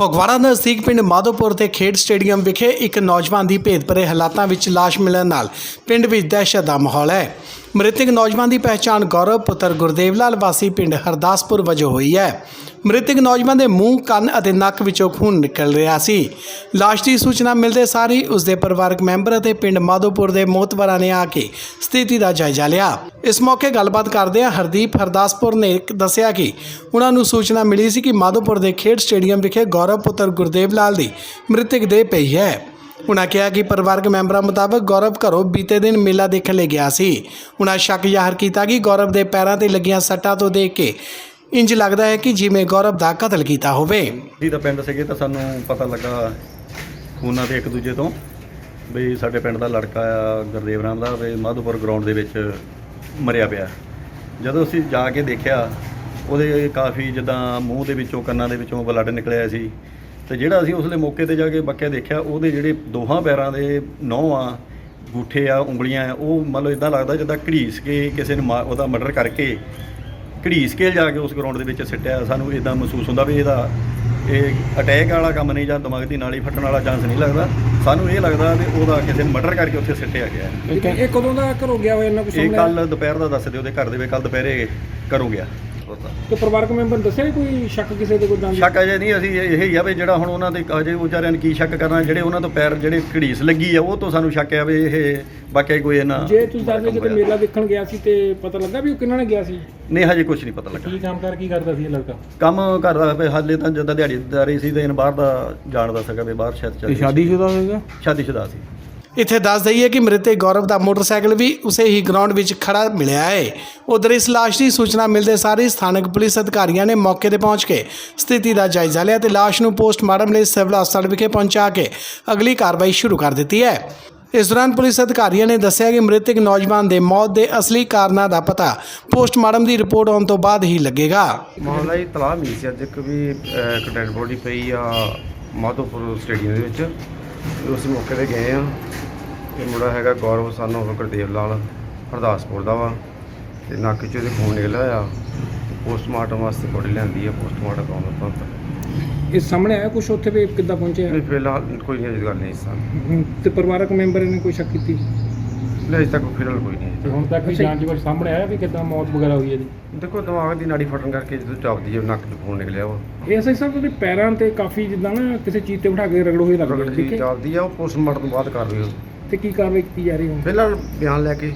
ਫਗਵਾੜਾ ਨਜ਼ਦੀਕ ਪਿੰਡ ਮਾਧੋਪੁਰ ਦੇ ਖੇਡ ਸਟੇਡੀਅਮ ਵਿਖੇ ਇੱਕ ਨੌਜਵਾਨ ਦੀ ਭੇਦਭਰੇ ਹਾਲਾਤਾਂ ਵਿੱਚ ਲਾਸ਼ ਮਿਲਣ ਨਾਲ ਪਿੰਡ ਵਿੱਚ ਦਹਿਸ਼ਤ ਦਾ ਮਾਹੌਲ ਹੈ। ਮ੍ਰਿਤਕ ਨੌਜਵਾਨ ਦੀ ਪਹਿਚਾਣ ਗੌਰਵ ਪੁੱਤਰ ਗੁਰਦੇਵ ਲਾਲ ਵਾਸੀ ਪਿੰਡ ਹਰਦਾਸਪੁਰ ਵਜੋਂ ਹੋਈ ਹੈ। ਮ੍ਰਿਤਕ ਨੌਜਵਾਨ ਦੇ ਮੂੰਹ, ਕੰਨ ਅਤੇ ਨੱਕ ਵਿੱਚੋਂ ਖੂਨ ਨਿਕਲ ਰਿਹਾ ਸੀ। ਲਾਸ਼ ਦੀ ਸੂਚਨਾ ਮਿਲਦੇ ਸਾਰ ਹੀ ਉਸ ਦੇ ਪਰਿਵਾਰਕ ਮੈਂਬਰ ਅਤੇ ਪਿੰਡ ਮਾਧੋਪੁਰ ਦੇ ਮੋਤਵਰਾਂ ਨੇ ਆ ਕੇ ਸਥਿਤੀ ਦਾ ਜਾਇਜ਼ਾ ਲਿਆ। ਇਸ ਮੌਕੇ ਗੱਲਬਾਤ ਕਰਦਿਆਂ ਹਰਦੀਪ ਹਰਦਾਸਪੁਰ ਨੇ ਦੱਸਿਆ ਕਿ ਉਹਨਾਂ ਨੂੰ ਸੂਚਨਾ ਮਿਲੀ ਸੀ ਕਿ ਮਾਧੋਪੁਰ ਦੇ ਖੇਡ ਸਟੇਡੀਅਮ ਵਿਖੇ ਗੌਰਵ ਪੁੱਤਰ ਗੁਰਦੇਵ ਲਾਲ ਦੀ ਮ੍ਰਿਤਕ ਦੇਹ ਪਈ ਹੈ। ਉਹਨਾਂ ਕਿਹਾ ਕਿ ਪਰਿਵਾਰਕ ਮੈਂਬਰਾਂ ਮੁਤਾਬਕ ਗੌਰਵ ਘਰੋਂ ਬੀਤੇ ਦਿਨ ਮੇਲਾ ਦੇਖਣ ਲਈ ਗਿਆ ਸੀ। ਉਹਨਾਂ ਸ਼ੱਕ ਜ਼ਾਹਰ ਕੀਤਾ ਕਿ ਗੌਰਵ ਦੇ ਪੈਰਾਂ ਤੇ ਲੱਗੀਆਂ ਸੱਟਾਂ ਤੋਂ ਦੇਖ ਕੇ ਇੰਜ ਲੱਗਦਾ ਹੈ ਕਿ ਜਿਵੇਂ ਗੌਰਵ ਦਾ ਕਤਲ ਕੀਤਾ ਹੋਵੇ। ਜੀ, ਤਾਂ ਪਿੰਡ ਸੀਗੇ ਤਾਂ ਸਾਨੂੰ ਪਤਾ ਲੱਗਾ ਉਹਨਾਂ ਦੇ ਇੱਕ ਦੂਜੇ ਤੋਂ ਵੀ ਸਾਡੇ ਪਿੰਡ ਦਾ ਲੜਕਾ ਆ, ਗੁਰਦੇਵ ਰਾਮ ਦਾ ਵੀ ਮਾਧੋਪੁਰ ਗਰਾਊਂਡ ਦੇ ਵਿੱਚ ਮਰਿਆ ਪਿਆ। ਜਦੋਂ ਅਸੀਂ ਜਾ ਕੇ ਦੇਖਿਆ, ਉਹਦੇ ਕਾਫੀ ਜਿੱਦਾਂ ਮੂੰਹ ਦੇ ਵਿੱਚੋਂ ਕੰਨਾਂ ਦੇ ਵਿੱਚੋਂ ਬਲੱਡ ਨਿਕਲਿਆ ਸੀ। ਤੇ ਜਿਹੜਾ ਅਸੀਂ ਉਸਲੇ ਮੌਕੇ ਤੇ ਜਾ ਕੇ ਬੱਕਿਆ ਦੇਖਿਆ ਉਹਦੇ ਜਿਹੜੇ ਦੋਹਾਂ ਪੈਰਾਂ ਦੇ ਨਹੁੰ ਆ ਗੂਠੇ ਆ ਉਂਗਲੀਆਂ ਆ ਉਹ ਮੰਨ ਲਓ ਇਦਾਂ ਲੱਗਦਾ ਜਿੱਦਾਂ ਘੜੀਸ ਕੇ ਕਿਸੇ ਨੇ ਉਹਦਾ ਮਰਡਰ ਕਰਕੇ ਘੜੀਸ ਕੇ ਜਾ ਕੇ ਉਸ ਗਰਾਊਂਡ ਦੇ ਵਿੱਚ ਸਿੱਟਿਆ। ਸਾਨੂੰ ਇਦਾਂ ਮਹਿਸੂਸ ਹੁੰਦਾ ਵੀ ਇਹਦਾ ਇਹ ਅਟੈਕ ਵਾਲਾ ਕੰਮ ਨਹੀਂ ਜਾਂ ਦਿਮਾਗ ਦੀ ਨਾਲੀ ਫਟਣ ਵਾਲਾ ਚਾਂਸ ਨਹੀਂ ਲੱਗਦਾ। ਸਾਨੂੰ ਇਹ ਲੱਗਦਾ ਵੀ ਉਹਦਾ ਕਿਸੇ ਨੇ ਮਰਡਰ ਕਰਕੇ ਉੱਥੇ ਸਿੱਟਿਆ ਗਿਆ। ਇਹ ਇਹ ਕਦੋਂ ਦਾ ਘਰੋਂ ਗਿਆ ਹੋਇਆ ਇਹਨਾਂ ਕੁਝ ਇਹ ਕੱਲ ਦੁਪਹਿਰ ਦਾ ਦੱਸਦੇ ਉਹਦੇ ਘਰ ਦੇ ਵਿੱਚ ਕੱਲ ਦੁਪਹਿਰੇ ਘਰੋਂ ਗਿਆ। ਪਤਾ। ਤੇ ਪਰਿਵਾਰਕ ਮੈਂਬਰ ਦੱਸਿਆ ਵੀ ਕੋਈ ਸ਼ੱਕ ਕਿਸੇ ਦੇ ਕੋਈ ਸ਼ੱਕ ਅਜੇ ਨਹੀਂ ਅਸੀਂ ਇਹ ਹੀ ਆ ਵੀ ਜਿਹੜਾ ਹੁਣ ਉਹਨਾਂ ਦੇ ਅਜੇ ਵਿਚਾਰਿਆਂ ਨੇ ਕੀ ਸ਼ੱਕ ਕਰਨਾ ਜਿਹੜੇ ਉਹਨਾਂ ਤੋਂ ਪੈਰ ਜਿਹੜੇ ਘੜੀਸ ਲੱਗੀ ਆ ਉਹ ਤੋਂ ਸਾਨੂੰ ਸ਼ੱਕ ਆ ਵੀ ਇਹ ਵਾਕਿਆ ਕੋਈ ਇਹਨਾਂ ਜੇ ਤੁਸੀਂ ਦੱਸਦੇ ਕਿਤੇ ਮੇਲਾ ਦੇਖਣ ਗਿਆ ਸੀ ਤੇ ਪਤਾ ਲੱਗਾ ਵੀ ਉਹ ਕਿਹਨਾਂ ਨਾਲ ਗਿਆ ਸੀ? ਨਹੀਂ ਹਜੇ ਕੁਝ ਨਹੀਂ ਪਤਾ ਲੱਗਾ। ਕੀ ਕੰਮ ਕਰ ਕੀ ਕਰਦਾ ਸੀ ਇਹ ਲੜਕਾ? ਕੰਮ ਕਰਦਾ ਪਿਆ ਹਾਲੇ ਤਾਂ ਜਦੋਂ ਦਿਹਾੜੀਦਾਰੀ ਸੀ ਤੇ ਇਹਨ ਬਾਹਰ ਦਾ ਜਾਣਦਾ ਸੀਗਾ ਵੀ ਬਾਹਰ ਸ਼ਾਇਦ ਚੱਲ ਸ਼ਾਦੀशुदा ਹੋਏਗਾ ਸ਼ਾਦੀशुदा ਸੀ। ਇੱਥੇ ਦੱਸ ਦਈਏ ਕਿ ਮ੍ਰਿਤਕ ਗੌਰਵ ਦਾ ਮੋਟਰਸਾਈਕਲ ਵੀ ਉਸੇ ਹੀ ਗਰਾਊਂਡ ਵਿੱਚ ਖੜਾ ਮਿਲਿਆ ਹੈ। ਉਧਰ ਇਸ ਲਾਸ਼ ਦੀ ਸੂਚਨਾ ਮਿਲਦੇ ਸਾਰ ਸਥਾਨਕ ਪੁਲਿਸ ਅਧਿਕਾਰੀਆਂ ਨੇ ਮੌਕੇ ਤੇ ਪਹੁੰਚ ਕੇ ਸਥਿਤੀ ਦਾ ਜਾਇਜ਼ਾ ਲਿਆ ਤੇ ਲਾਸ਼ ਨੂੰ ਪੋਸਟਮਾਰਟਮ ਲਈ ਸਿਵਲ ਹਸਪਤਾਲ ਵਿਖੇ ਪਹੁੰਚਾ ਕੇ ਅਗਲੀ ਕਾਰਵਾਈ ਸ਼ੁਰੂ ਕਰ ਦਿੱਤੀ ਹੈ। ਇਸ ਦੌਰਾਨ ਪੁਲਿਸ ਅਧਿਕਾਰੀਆਂ ਨੇ ਦੱਸਿਆ ਕਿ ਮ੍ਰਿਤਕ ਨੌਜਵਾਨ ਦੇ ਮੌਤ ਦੇ ਅਸਲੀ ਕਾਰਨਾਂ ਦਾ ਪਤਾ ਪੋਸਟਮਾਰਟਮ ਦੀ ਰਿਪੋਰਟ ਆਉਣ ਤੋਂ ਬਾਅਦ ਹੀ ਲੱਗੇਗਾ। ਮਾਮਲਾ ਇਹ ਤਲਾਹ ਮਿਲੀ ਸੀ। ਅੱਜ ਇੱਕ ਵੀ ਅਹ, ਬੋਡੀ ਪਈ ਆ ਮਾਧੋਪੁਰ ਸਟੇਡੀਅਮ ਦੇ ਵਿੱਚ। ਉਸ ਮੌਕੇ ਤੇ ਗਏ ਆ ਤੇ ਮੁੰਡਾ ਹੈਗਾ ਗੌਰਵ ਸਾਨੂੰ ਗੁਰਦੇਵ ਲਾਲ ਹਰਦਾਸਪੁਰ ਦਾ ਵਾ। ਤੇ ਨੱਕ 'ਚ ਉਹਦੇ ਖੂਨ ਨਿਕਲਿਆ ਆ ਪੋਸਟਮਾਰਟਮ ਵਾਸਤੇ ਬੋਡੀ ਲਿਆਂਦੀ ਆ ਪੋਸਟਮਾਰਟਮ ਕਰਾਉਣ ਤੋਂ ਬਾਅਦ ਇਹ ਸਾਹਮਣੇ ਆਇਆ ਕੁਝ ਉੱਥੇ ਵੀ ਕਿੱਦਾਂ ਪਹੁੰਚਿਆ? ਨਹੀਂ ਫਿਲਹਾਲ ਕੋਈ ਨਹੀਂ ਗੱਲ ਨਹੀਂ ਹੂੰ, ਤੇ ਪਰਿਵਾਰਕ ਮੈਂਬਰ ਨੇ ਕੋਈ ਸ਼ੱਕ ਕੀਤੀ? ਅਜੇ ਤੱਕ ਫਿਲਹਾਲ ਕੋਈ ਨਹੀਂ ਤੇ ਹੁਣ ਤੱਕ ਜਾਂਚ ਵਿੱਚ ਸਾਹਮਣੇ ਆਇਆ ਵੀ ਕਿੱਦਾਂ ਮੌਤ ਵਗੈਰਾ ਹੋਈ ਹੈ ਜੀ? ਦੇਖੋ ਦਿਮਾਗ ਦੀ ਨਾੜੀ ਫਟਣ ਕਰਕੇ ਜਦੋਂ ਚਾਪਦੀ ਹੈ ਨੱਕ 'ਚ ਖੂਨ ਨਿਕਲਿਆ ਵਾ। ਇਹ ਐਸਆਈ ਸਾਹਿਬ ਉਹਦੇ ਪੈਰਾਂ ਤੇ ਕਾਫੀ ਜਿੱਦਾਂ ਨਾ ਕਿਸੇ ਚੀਜ਼ ਤੇ ਬਿਠਾ ਕੇ ਰਗੜ ਹੋਈ ਲੱਗਦੀ ਹੈ ਰਗੜ ਠੀਕ ਜੀ ਹੈ? ਚਾਪਦੀ ਆ ਉਹ ਪੋਸਟਮਾਰਟਮ ਤੋਂ ਬਾਅਦ ਕਰ ਰਹੀ ਹੋ। ਤੇ ਕੀ ਕਾਰਵਾਈ ਕੀਤੀ ਜਾ ਰਹੀ ਹੁਣ? ਫਿਲਹਾਲ ਬਿਆਨ ਲੈ ਕੇ